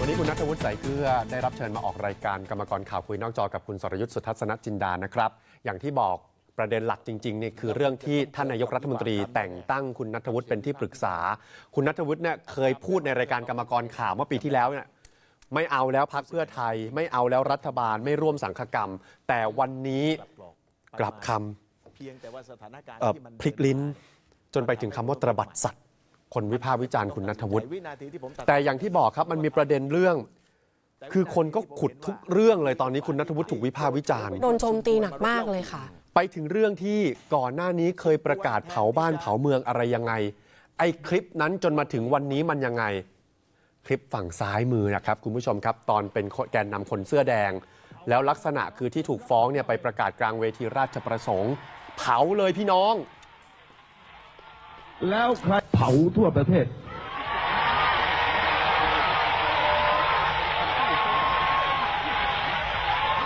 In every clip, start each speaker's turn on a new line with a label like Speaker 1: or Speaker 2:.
Speaker 1: วันนี้คุณนัทวุฒิสายเกลือได้รับเชิญมาออกรายการกรรมกรข่าวคุยนอกจอกับคุณสรยุทธ์สุทัศนจินดานะครับ อย่างที่บอกประเด็นหลักจริงๆนี่คือเรื่องที่ท่านนายกรัฐมนตรีแต่งตั้งคุณนัทวุฒิเป็นที่ปรึกษา คุณนัทวุฒิเนี่ยเคยพูดในรายการกรรมกรข่าวเมื่อปีที่แล้วเนี่ยไม่เอาแล้วพักเพื่อไทย ไม่เอาแล้วรัฐบาลไม่ร่วมสังฆกรรม แต่วันนี้กลับคำ
Speaker 2: เพียงแต่ว่าสถานการณ์
Speaker 1: เอ่อ
Speaker 2: ที่มัน
Speaker 1: พลิกลิ้น จนไปถึงคำว่าตระบัดสัตว์ คนวิพากษ์วิจารณ์คุณนัทวุฒิ
Speaker 2: วินาทีที่ผมตัด
Speaker 1: แต่อย่างที่บอกครับมันมีประเด็นเรื่อง คือคนก็ขุดทุกเรื่องเลยตอนนี้คุณนัทวุฒิถูกวิพากษ์วิจารณ์
Speaker 3: โดนโจมตีหนักมากเลยค่ะ
Speaker 1: ไปถึงเรื่องที่ก่อนหน้านี้เคยประกาศเผาบ้านเผาเมืองอะไรยังไง ไอ้คลิปนั้นจนมาถึงวันนี้มันยังไง คลิปฝั่งซ้ายมือนะครับคุณผู้ชมครับ ตอนเป็นแกนนำคนเสื้อแดง แล้วลักษณะคือที่ถูกฟ้องเนี่ยไปประกาศกลางเวทีราชประสงค์ เผาเลยพี่น้อง
Speaker 4: แล้วใคร เผาทั่วประเทศ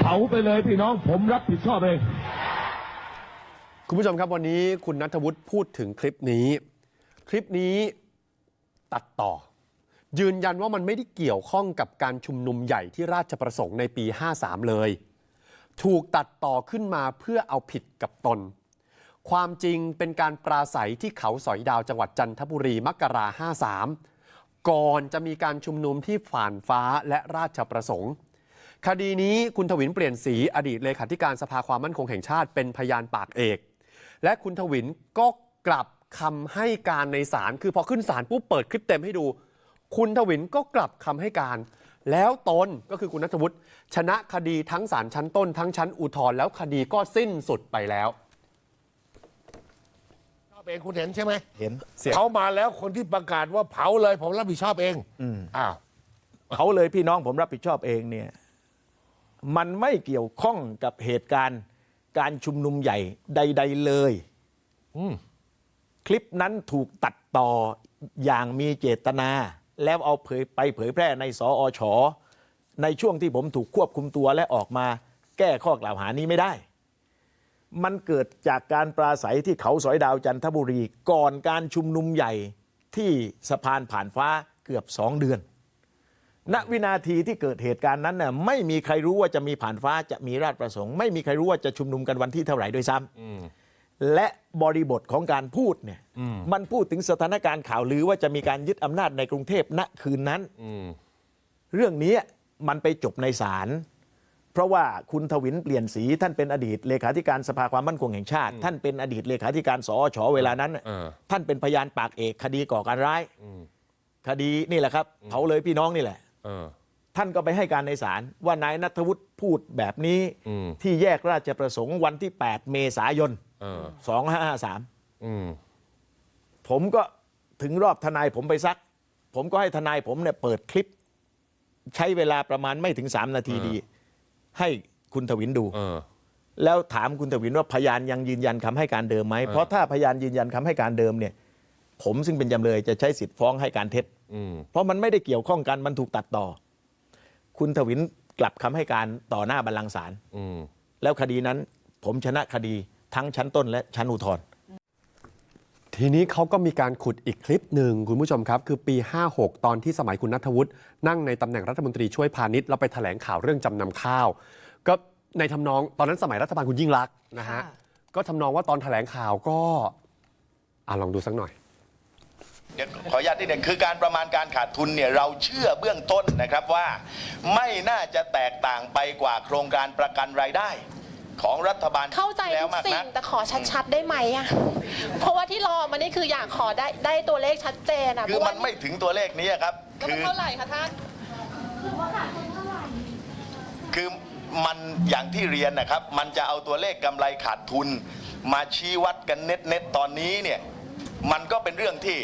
Speaker 4: เผาไปเลยพี่น้องผมรับผิดชอบเอง
Speaker 1: คุณผู้ชมครับวันนี้คุณนัทวุฒิพูดถึงคลิปนี้ คลิปนี้ตัดต่อ ยืนยันว่ามันไม่ได้เกี่ยวข้องกับการชุมนุมใหญ่ที่ราชประสงค์ในปี 53 เลย ถูกตัดต่อขึ้นมาเพื่อเอาผิดกับตน ความจริงเป็นการปราศัยที่เขาสอยดาวจังหวัดจันทบุรีมกรา53ก่อนจะมีการชุมนุมที่ฝ่านฟ้าและราชประสงค์ คดีนี้คุณทวินเปลี่ยนสีอดีตเลขาธิการสภาความมั่นคงแห่งชาติเป็นพยานปากเอก และคุณทวินก็กลับคำให้การในศาลคือพอขึ้นศาลปุ๊บเปิดคลิปเต็มให้ดู คุณทวินก็กลับคำให้การ แล้วตนก็คือคุณนัทวุฒิชนะคดีทั้งศาลชั้นต้นทั้งชั้นอุทธรณ์แล้วคดีก็สิ้นสุดไปแล้ว
Speaker 5: เองคุณเห็นใช่ไหม
Speaker 2: เห็น
Speaker 1: เสียง
Speaker 5: เขามาแล้วคนที่ประกาศว่าเผาเลยผมรับผิดชอบเองอ้าว
Speaker 2: เขาเลยพี่น้องผมรับผิดชอบเองเนี่ย มันไม่เกี่ยวข้องกับเหตุการณ์การชุมนุมใหญ่ใด ๆเลย
Speaker 5: อืม
Speaker 2: คลิปนั้นถูกตัดต่ออย่างมีเจตนา แล้วเอาเผยไปเผยแพร่ในสอชในช่วงที่ผมถูกควบคุมตัวและออกมา แก้ข้อกล่าวหานี้ไม่ได้ มันเกิดจากการปราศัยที่เขาสอยดาวจันทบุรี ก่อนการชุมนุมใหญ่ที่สะพานผ่านฟ้าเกือบสองเดือน ณวินาทีที่เกิดเหตุการณ์นั้นน่ะไม่มีใครรู้ว่าจะมีผ่านฟ้าจะมีราชประสงค์ ไม่มีใครรู้ว่าจะชุมนุมกันวันที่เท่าไหร่ด้วยซ้ำและบริบทของการพูดเนี่ยมันพูดถึงสถานการณ์ข่าวลือว่าจะมีการยึดอำนาจในกรุงเทพณคืนนั้นเรื่องนี้มันไปจบในศาล เพราะว่าคุณทวินเปลี่ยนสีท่านเป็นอดีตเลขาธิการสภาความมั่นคงแห่งชาติ ท่านเป็นอดีตเลขาธิการสอชเวลานั้นน่ะ
Speaker 5: เออ
Speaker 2: ท่านเป็นพยานปากเอกคดีก่อการร้ายคดีนี่แหละครับเผาเลยพี่น้องนี่แหละ
Speaker 5: เออ
Speaker 2: ท่านก็ไปให้การในศาลว่านายนัทวุฒิพูดแบบนี้
Speaker 5: อืม
Speaker 2: ที่แยกราชประสงค์วันที่ 8 เมษายน
Speaker 5: เออ
Speaker 2: 2553
Speaker 5: อืม
Speaker 2: ผมก็ถึงรอบทนายผมไปซัก ผมก็ให้ทนายผมเนี่ยเปิดคลิป ใช้เวลาประมาณไม่ถึง 3 นาทีดี ให้คุณทวินดู
Speaker 5: เออ
Speaker 2: แล้วถามคุณทวินว่าพยานยังยืนยันคำให้การเดิมไหมเพราะถ้าพยานยืนยันคำให้การเดิมเนี่ย ผมซึ่งเป็นจำเลยจะใช้สิทธิ์ฟ้องให้การเท็จ
Speaker 5: อืม
Speaker 2: เพราะมันไม่ได้เกี่ยวข้องกันมันถูกตัดต่อ คุณทวินกลับคำให้การต่อหน้าบัลลังก์ศาล
Speaker 5: อืม
Speaker 2: แล้วคดีนั้น ผมชนะคดีทั้งชั้นต้นและชั้นอุทธรณ์
Speaker 1: ทีนี้เขาก็มีการขุดอีกคลิปหนึ่งคุณผู้ชมครับ คือปี 56 ตอนที่สมัยคุณนัทวุฒินั่งในตำแหน่งรัฐมนตรีช่วยพาณิชย์แล้วไปแถลงข่าวเรื่องจำนำข้าว ก็ในทำนองตอนนั้นสมัยรัฐบาลคุณยิ่งรักษณ์นะฮะ
Speaker 3: ค่ะ
Speaker 1: ก็ทำนองว่าตอนแถลงข่าวก็อะลองดูสักหน่อย
Speaker 6: เดี๋ยวขออนุญาตนิดหนึ่งคือการประมาณการขาดทุนเนี่ยเราเชื่อเบื้องต้นนะครับว่า ไม่น่าจะแตกต่างไปกว่าโครงการประกันรายได้ ของรัฐบาล
Speaker 7: เข้าใจ
Speaker 6: แล้
Speaker 7: ทุ
Speaker 6: ว
Speaker 7: ก
Speaker 6: มาก
Speaker 7: สิ่
Speaker 6: นั
Speaker 7: ง
Speaker 6: ก
Speaker 7: แต่ขอชัดๆได้ไหมอะเพราะว่าที่รอมานี่คืออยากขอได้ได้ตัวเลขชัดเจนอะ
Speaker 6: คือ
Speaker 7: เพราะ
Speaker 6: มั
Speaker 7: ว่าน
Speaker 6: ไม่ถึงตัวเลขนี้ครับ
Speaker 7: แล้ว
Speaker 6: คื
Speaker 7: มัน
Speaker 6: อ
Speaker 7: เท่าไหร่คะท่าน
Speaker 6: คือมันอย่างที่เรียนนะครับ มันจะเอาตัวเลขกำไรขาดทุน มาชี้วัดกันเน็ตเน็ตๆตอนนี้เนี่ย มันก็เป็นเรื่องที่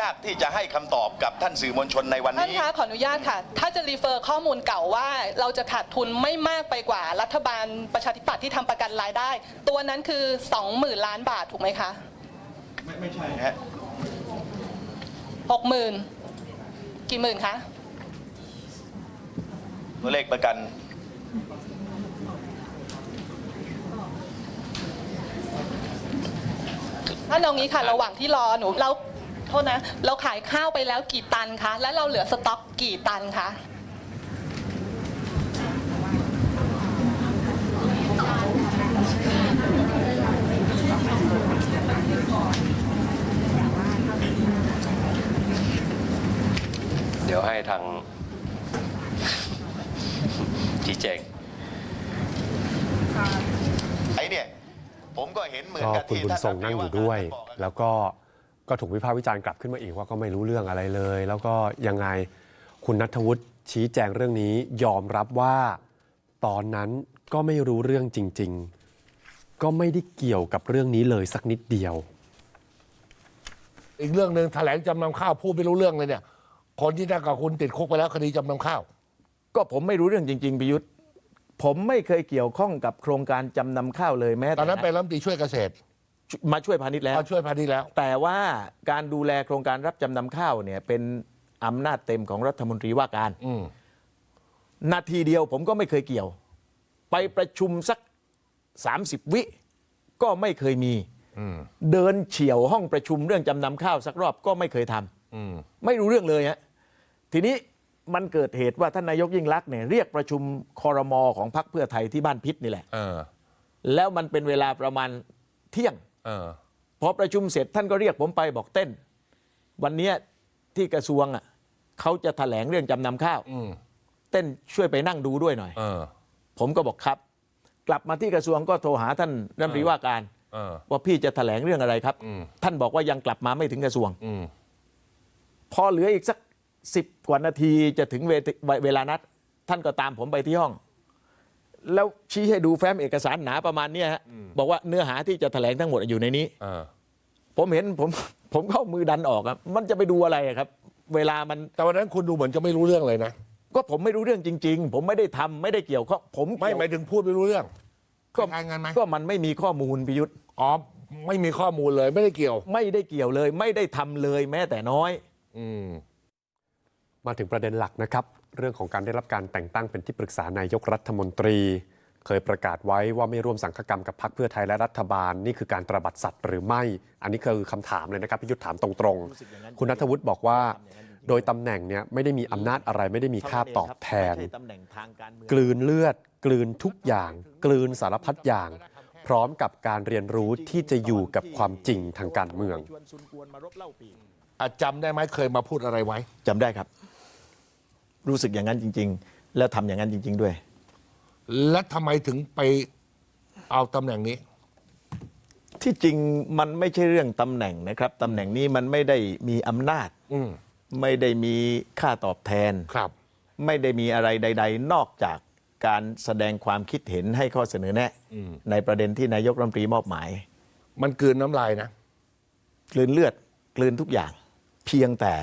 Speaker 6: ยากที่จะให้คำตอบกับท่านสื่อมวลชนในวัน
Speaker 7: ท่าน
Speaker 6: นี้
Speaker 7: คะขออนุญาตค่ะ ถ้าจะรีเฟอร์ข้อมูลเก่าว่า เราจะขาดทุนไม่มากไปกว่ารัฐบาลประชาธิปัตย์ที่ทำประกันรายได้ ตัวนั้นคือ 20,000 ล้านบาทถูกไหมคะ
Speaker 6: ไม่ใช่ฮะ
Speaker 7: 60,000 กี่หมื่นคะ
Speaker 6: ตัวเลขประกัน
Speaker 7: ท่านเอางี้ค่ะระหว่างที่รอหนูเรา ทษนะ เราขายข้าวไปแล้วกี่ตันคะ และเราเหลือสต็อกกี่ตันคะ
Speaker 8: เดี๋ยวให้ทางชี้แจง
Speaker 6: ไอ้เนี่ยผมก็เห็นเหมือน
Speaker 1: ก็
Speaker 6: กับ
Speaker 1: คุณ
Speaker 6: ที่
Speaker 1: บุญ
Speaker 6: ท่าน
Speaker 1: ทรงนั่งอยู่ด้วย
Speaker 6: ท่านบอกอะ
Speaker 1: แล้วก็ ก็ถูกวิพากษ์วิจารณ์กลับขึ้นมาอีกว่าก็ไม่รู้เรื่องอะไรเลย แล้วก็ยังไงคุณนัทวุฒิชี้แจงเรื่องนี้ยอมรับว่าตอนนั้นก็ไม่รู้เรื่องจริง ๆ ก็ไม่ได้เกี่ยวกับเรื่องนี้เลยสักนิดเดียว
Speaker 5: อีกเรื่องหนึ่งแถลงจำนำข้าวพูดไม่รู้เรื่องเลยเนี่ย คนที่นั่งกับคุณติดคุกไปแล้วคดีจำนำข้าว
Speaker 2: ก็ผมไม่รู้เรื่องจริงๆพิยุทธ์ผมไม่เคยเกี่ยวข้องกับโครงการจำนำข้าวเลยแม้
Speaker 5: ต
Speaker 2: แต่
Speaker 5: อนนั้นเป็นรัฐมนตรีช่วยเกษตร
Speaker 2: มาช่วยพาณิชย์แล้ว
Speaker 5: มาช่วยพาณิชย์แล้ว
Speaker 2: แต่ว่าการดูแลโครงการรับจำนำข้าวเนี่ยเป็นอำนาจเต็มของรัฐมนตรีว่าการ
Speaker 5: อืม
Speaker 2: นาทีเดียวผมก็ไม่เคยเกี่ยว ไปประชุมสัก 30 วิ ก็ไม่เคยมี
Speaker 5: อืม
Speaker 2: เดินเฉียวห้องประชุมเรื่องจำนำข้าวสักรอบก็ไม่เคยทำ
Speaker 5: อืม
Speaker 2: ไม่รู้เรื่องเลยฮะทีนี้มันเกิดเหตุว่าท่านนายกยิ่งลักษณ์เนี่ยเรียกประชุมคอรมอของพรรคเพื่อไทยที่บ้านพิษนี่แหละ
Speaker 5: เออ
Speaker 2: แล้วมันเป็นเวลาประมาณเที่ยง
Speaker 5: เออ
Speaker 2: พอประชุมเสร็จท่านก็เรียกผมไปบอกเต้น วันเนี้ยที่กระทรวงอะเขาจะแถลงเรื่องจำนำข้าว
Speaker 5: อืม
Speaker 2: เต้นช่วยไปนั่งดูด้วยหน่อย
Speaker 5: เออ
Speaker 2: ผมก็บอกครับ กลับมาที่กระทรวงก็โทรหาท่านรัฐมนตรีว่าการ
Speaker 5: เออ
Speaker 2: ว่าพี่จะแถลงเรื่องอะไรครับ
Speaker 5: อืม
Speaker 2: ท่านบอกว่ายังกลับมาไม่ถึงกระทรวง
Speaker 5: อืม
Speaker 2: พอเหลืออีกสักสิบกว่านาทีจะถึงเวทีเวลานัด ท่านก็ตามผมไปที่ห้อง แล้วชี้ให้ดูแฟ้มเอกสารหนาประมาณเนี้ยฮะบอกว่าเนื้อหาที่จะแถลงทั้งหมดอยู่ในนี้
Speaker 5: เออ
Speaker 2: ผมเห็นผมผมเข้ามือดันออกอะมันจะไปดูอะไรอะครับ เวลามัน
Speaker 5: แต่วันนั้นคุณดูเหมือนจะไม่รู้เรื่องเลยนะ
Speaker 2: ก็ผมไม่รู้เรื่องจริง ๆ ผมไม่ได้ทำไม่ได้เกี่ยวข้องผม
Speaker 5: ไม่
Speaker 2: เกี่ยว
Speaker 5: หมายถึงพูดไม่รู้เรื่อง
Speaker 2: ก็
Speaker 5: รายงานไหม
Speaker 2: ก็มันไม่มีข้อมูลพิยุทธ์
Speaker 5: อ๋อไม่มีข้อมูลเลยไม่ได้เกี่ยว
Speaker 2: ไม่ได้เกี่ยวเลย ไม่ได้ทำเลยแม้แต่น้อย
Speaker 5: อืม
Speaker 1: มาถึงประเด็นหลักนะครับ เรื่องของการได้รับการแต่งตั้งเป็นที่ปรึกษานายกรัฐมนตรี เคยประกาศไว้ว่าไม่ร่วมสังฆกรรมกับพรรคเพื่อไทยและรัฐบาล นี่คือการตระบัดสัตว์หรือไม่ อันนี้คือคำถามเลยนะครับพิยุทธถามตรงๆ คุณนัทวุฒิบอกว่า โดยตำแหน่งเนี่ยไม่ได้มีอำนาจอะไรไม่ได้มีค่าตอบแทน
Speaker 2: ไม่ใช่ตำแหน่งทางการเมือง
Speaker 1: กลืนเลือด กลืนทุกอย่าง กลืนสารพัดอย่างพร้อมกับการเรียนรู้ที่จะอยู่กับความจริงทางการเมือง
Speaker 2: ชวนซุนกวนมารบเล่าปี
Speaker 5: อะจำได้ไหมเคยมาพูดอะไรไว้
Speaker 2: จำได้ครับ รู้สึกอย่างนั้นจริง ๆ แล้วทำอย่างนั้นจริง ๆ ด้วย
Speaker 5: และทำไมถึงไปเอาตำแหน่งนี้
Speaker 2: ที่จริงมันไม่ใช่เรื่องตำแหน่งนะครับตำแหน่งนี้มันไม่ได้มีอำนาจ
Speaker 5: อืม
Speaker 2: ไม่ได้มีค่าตอบแทน
Speaker 5: ครับ
Speaker 2: ไม่ได้มีอะไรใด ๆ นอกจากการแสดงความคิดเห็นให้ข้อเสนอแนะ
Speaker 5: อืม
Speaker 2: ในประเด็นที่นายกรัฐมนตรีมอบหมาย
Speaker 5: มันกลืนน้ำลายนะ
Speaker 2: กลืนเลือดกลืนทุกอย่าง เพียงแต่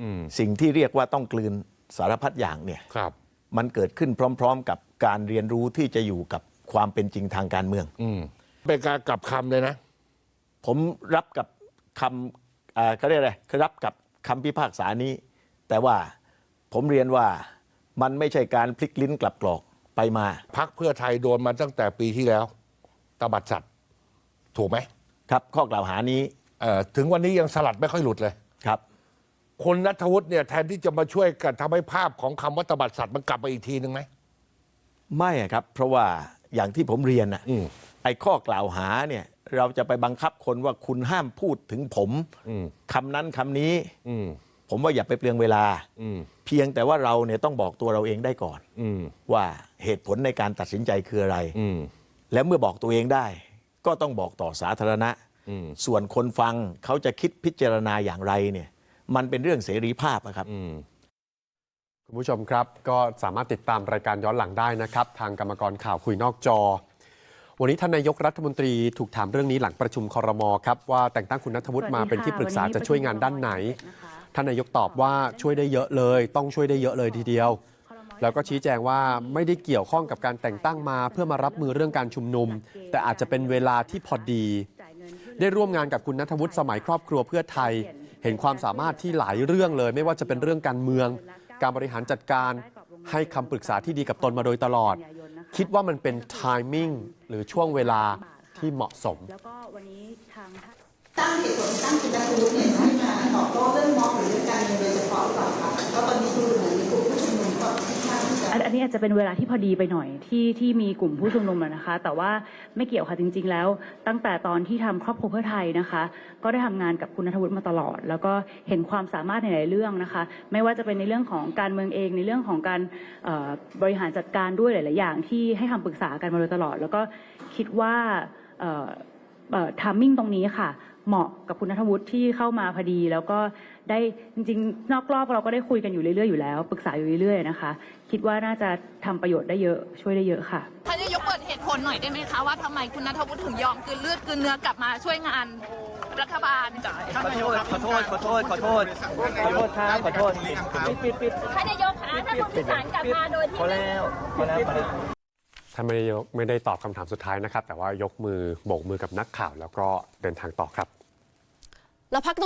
Speaker 5: อืม
Speaker 2: สิ่งที่เรียกว่าต้องกลืน สารพัดอย่างเนี่ย
Speaker 5: ครับ
Speaker 2: มันเกิดขึ้นพร้อม ๆ กับการเรียนรู้ที่จะอยู่กับความเป็นจริงทางการเมือง
Speaker 5: อืมเป็นการกลับคำเลยนะ
Speaker 2: ผมรับกับคำอ่าเขาเรียกอะไรรับกับคำพิพากษานี้ แต่ว่าผมเรียนว่ามันไม่ใช่การพลิกลิ้นกลับกรอกไปมา
Speaker 5: พักเพื่อไทยโดนมาตั้งแต่ปีที่แล้วตบัดสัตว์ ถูกไหม
Speaker 2: ครับข้อกล่าวหานี้
Speaker 5: เอ่อถึงวันนี้ยังสลัดไม่ค่อยหลุดเลย
Speaker 2: ครับ
Speaker 5: คุณนัทวุฒิเนี่ยแทนที่จะมาช่วยกันทำให้ภาพของคำว่าตบัดสัตว์มันกลับมาอีกทีหนึ่งไหม
Speaker 2: ไม่อะครับ เพราะว่าอย่างที่ผมเรียนนะ
Speaker 5: อืม
Speaker 2: ไอ้ข้อกล่าวหาเนี่ย เราจะไปบังคับคนว่าคุณห้ามพูดถึงผม
Speaker 5: อืม
Speaker 2: คำนั้นคำนี้
Speaker 5: อืม
Speaker 2: ผมว่าอย่าไปเปลืองเวลา
Speaker 5: อืม
Speaker 2: เพียงแต่ว่าเราเนี่ยต้องบอกตัวเราเองได้ก่อน
Speaker 5: อืม
Speaker 2: ว่าเหตุผลในการตัดสินใจคืออะไร
Speaker 5: อืม
Speaker 2: และเมื่อบอกตัวเองได้ ก็ต้องบอกต่อสาธารณะ
Speaker 5: อืม
Speaker 2: ส่วนคนฟังเขาจะคิดพิจารณาอย่างไรเนี่ย มันเป็นเรื่องเสรีภาพอะครับ
Speaker 5: อืม
Speaker 1: คุณผู้ชมครับ ก็สามารถติดตามรายการย้อนหลังได้นะครับ ทางกรรมกรข่าวคุยนอกจอ วันนี้ท่านนายกรัฐมนตรีถูกถามเรื่องนี้หลังประชุมคอรมอครับว่าแต่งตั้งคุณนัทวุฒิมาเป็นที่ปรึกษาจะช่วยงานด้านไหน ท่านนายกตอบว่าช่วยได้เยอะเลย ต้องช่วยได้เยอะเลยทีเดียว แล้วก็ชี้แจงว่าไม่ได้เกี่ยวข้องกับการแต่งตั้งมา เพื่อมารับมือเรื่องการชุมนุม แต่อาจจะเป็นเวลาที่พอดี ได้ร่วมงานกับคุณนัทวุฒิสมัยครอบครัวเพื่อไทย เห็นความสามารถที่หลายเรื่องเลย ไม่ว่าจะเป็นเรื่องการเมือง การบริหารจัดการให้คำปรึกษาที่ดีกับตนมาโดยตลอด คิดว่ามันเป็นไทมิ่งหรือช่วงเวลาที่เหมาะสม
Speaker 9: ตั้งเหตุผลตั้งคุณนัทวุฒิเนี่ย
Speaker 10: นอันนี้อาจ
Speaker 9: จะเป็นเวลาที่พอดีไปหน่อยที่ที่มีกลุ่มผู้ชุมนุมนะคะ แต่ว่าไม่เกี่ยวค่ะจริง ๆ แล้ว ตั้งแต่ตอนที่ทำครอบครัวเพื่อไทยนะคะ ก็ได้ทำงานกับคุณนัทวุฒิมาตลอด แล้วก็เห็นความสามารถในหลายเรื่องนะคะ ไม่ว่าจะเป็นในเรื่องของการเมืองเองในเรื่องของการบริหารจัดการด้วยหลาย ๆ อย่างที่ให้คำปรึกษากันมาโดยตลอด แล้วก็คิดว่าทามมิ่งตรงนี้ค่ะ เหมาะกับคุณนัทวุฒิที่เข้ามาพอดี แล้วก็ได้จริงๆ นอกรอบเราก็ได้คุยกันอยู่เรื่อยๆอยู่แล้วปรึกษาอยู่เรื่อยๆนะคะ คิดว่าน่าจะทำประโยชน์ได้เยอะช่วยได้เยอะค่ะ
Speaker 11: ท่านนายกเปิดเหตุผลหน่อยได้ไหมคะว่าทำไมคุณนัทวุฒิถึงยอมกลืนเลือดกลืนเนื้อกลับมาช่วยงานรัฐบาล
Speaker 12: ขอโทษขอโทษขอโทษขอโทษขอโทษครับขอโทษปิดปิดปิด
Speaker 11: ท่านนายกคะถ้าผู้โดยสารกลับมาโดยที่
Speaker 12: พอแล้วพอแล้วพอแล้ว
Speaker 1: ท่านไม่ได้ยกไม่ได้ตอบคำถามสุดท้ายนะครับ แต่ว่ายกมือโบกมือกับนักข่าว แล้วก็เดินทางต่อครับ
Speaker 3: แล้วพัก